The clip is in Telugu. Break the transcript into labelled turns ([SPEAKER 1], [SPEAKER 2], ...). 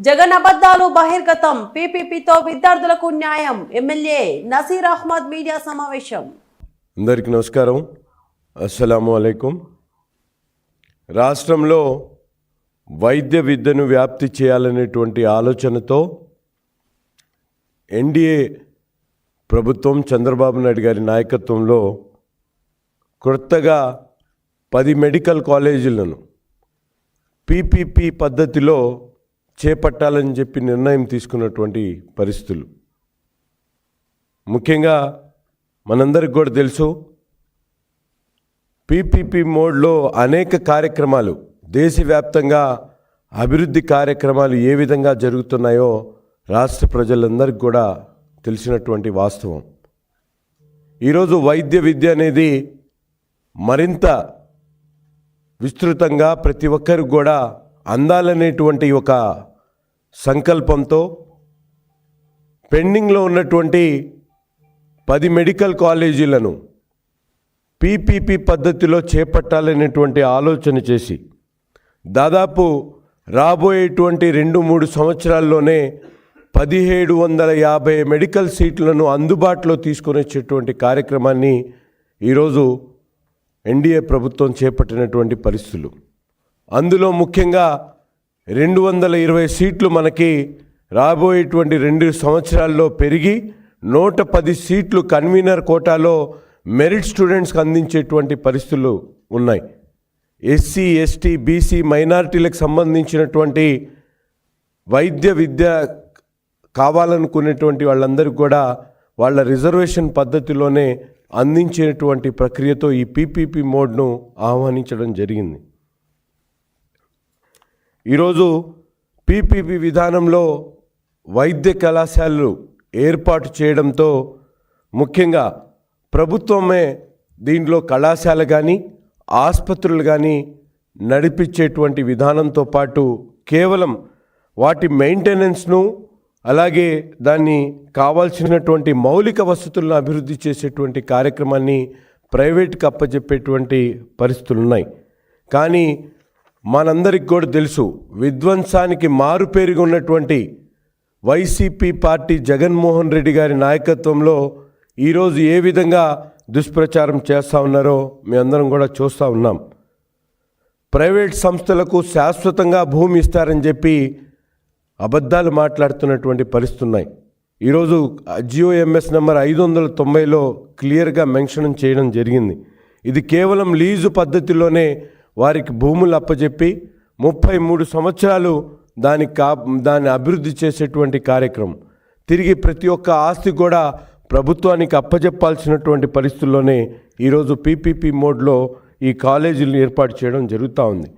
[SPEAKER 1] జగన్ అబద్ధాలు బహిర్గతం పీపీపీతో విద్యార్థులకు న్యాయం ఎమ్మెల్యే నసీర్ అహ్మద్ మీడియా సమావేశం.
[SPEAKER 2] అందరికీ నమస్కారం. అస్సలాము అలైకుం. రాష్ట్రంలో వైద్య విద్యను వ్యాప్తి చేయాలనేటువంటి ఆలోచనతో ఎన్డీఏ ప్రభుత్వం చంద్రబాబు నాయుడు గారి నాయకత్వంలో కొత్తగా పది మెడికల్ కాలేజీలను పీపీపీ పద్ధతిలో చేపట్టాలని చెప్పి నిర్ణయం తీసుకున్నటువంటి పరిస్థితులు. ముఖ్యంగా మనందరికి కూడా తెలుసు పీపీపీ మోడ్లో అనేక కార్యక్రమాలు దేశవ్యాప్తంగా అభివృద్ధి కార్యక్రమాలు ఏ విధంగా జరుగుతున్నాయో రాష్ట్ర ప్రజలందరికీ కూడా తెలిసినటువంటి వాస్తవం. ఈరోజు వైద్య విద్య అనేది మరింత విస్తృతంగా ప్రతి ఒక్కరికి కూడా అందాలనేటువంటి ఒక సంకల్పంతో పెండింగ్లో ఉన్నటువంటి పది మెడికల్ కాలేజీలను పీపీపీ పద్ధతిలో చేపట్టాలనేటువంటి ఆలోచన చేసి దాదాపు రాబోయేటువంటి రెండు మూడు సంవత్సరాల్లోనే పదిహేడు వందల యాభై మెడికల్ సీట్లను అందుబాటులో తీసుకొని వచ్చేటువంటి కార్యక్రమాన్ని ఈరోజు ఎన్డీఏ ప్రభుత్వం చేపట్టినటువంటి పరిస్థితులు. అందులో ముఖ్యంగా రెండు వందల ఇరవై సీట్లు మనకి రాబోయేటువంటి రెండు సంవత్సరాల్లో పెరిగి నూట పది సీట్లు కన్వీనర్ కోటాలో మెరిట్ స్టూడెంట్స్కి అందించేటువంటి పరిస్థితులు ఉన్నాయి. ఎస్సీ ఎస్టీ బీసీ మైనారిటీలకు సంబంధించినటువంటి వైద్య విద్య కావాలనుకునేటువంటి వాళ్ళందరికీ కూడా వాళ్ళ రిజర్వేషన్ పద్ధతిలోనే అందించేటువంటి ప్రక్రియతో ఈ పీపీపీ మోడ్ను ఆహ్వానించడం జరిగింది. ఈరోజు పీపీపీ విధానంలో వైద్య కళాశాలలు ఏర్పాటు చేయడంతో ముఖ్యంగా ప్రభుత్వమే దీంట్లో కళాశాల కానీ ఆసుపత్రులు కానీ నడిపించేటువంటి విధానంతో పాటు కేవలం వాటి మెయింటెనెన్స్ను అలాగే దాన్ని కావాల్సినటువంటి మౌలిక వసతులను అభివృద్ధి చేసేటువంటి కార్యక్రమాన్ని ప్రైవేట్కి అప్పచెప్పేటువంటి పరిస్థితులు ఉన్నాయి కానీ మనందరికి కూడా తెలుసు విధ్వంసానికి మారు పేరుగా ఉన్నటువంటి వైసీపీ పార్టీ జగన్మోహన్ రెడ్డి గారి నాయకత్వంలో ఈరోజు ఏ విధంగా దుష్ప్రచారం చేస్తూ ఉన్నారో మీ అందరం కూడా చూస్తూ ఉన్నాం. ప్రైవేట్ సంస్థలకు శాశ్వతంగా భూమి ఇస్తారని చెప్పి అబద్ధాలు మాట్లాడుతున్నటువంటి పరిస్థితున్నాయి ఈరోజు జియో ఎంఎస్ నెంబర్ ఐదు వందల తొంభైలో క్లియర్గా మెన్షన్ చేయడం జరిగింది. ఇది కేవలం లీజు పద్ధతిలోనే వారికి భూములు అప్పచెప్పి ముప్పై మూడు సంవత్సరాలు దాని కా దాన్ని అభివృద్ధి చేసేటువంటి కార్యక్రమం. తిరిగి ప్రతి ఒక్క ఆస్తి కూడా ప్రభుత్వానికి అప్పజెప్పాల్సినటువంటి పరిస్థితుల్లోనే ఈరోజు పీపీపీ మోడ్లో ఈ కాలేజీలను ఏర్పాటు చేయడం జరుగుతూ ఉంది.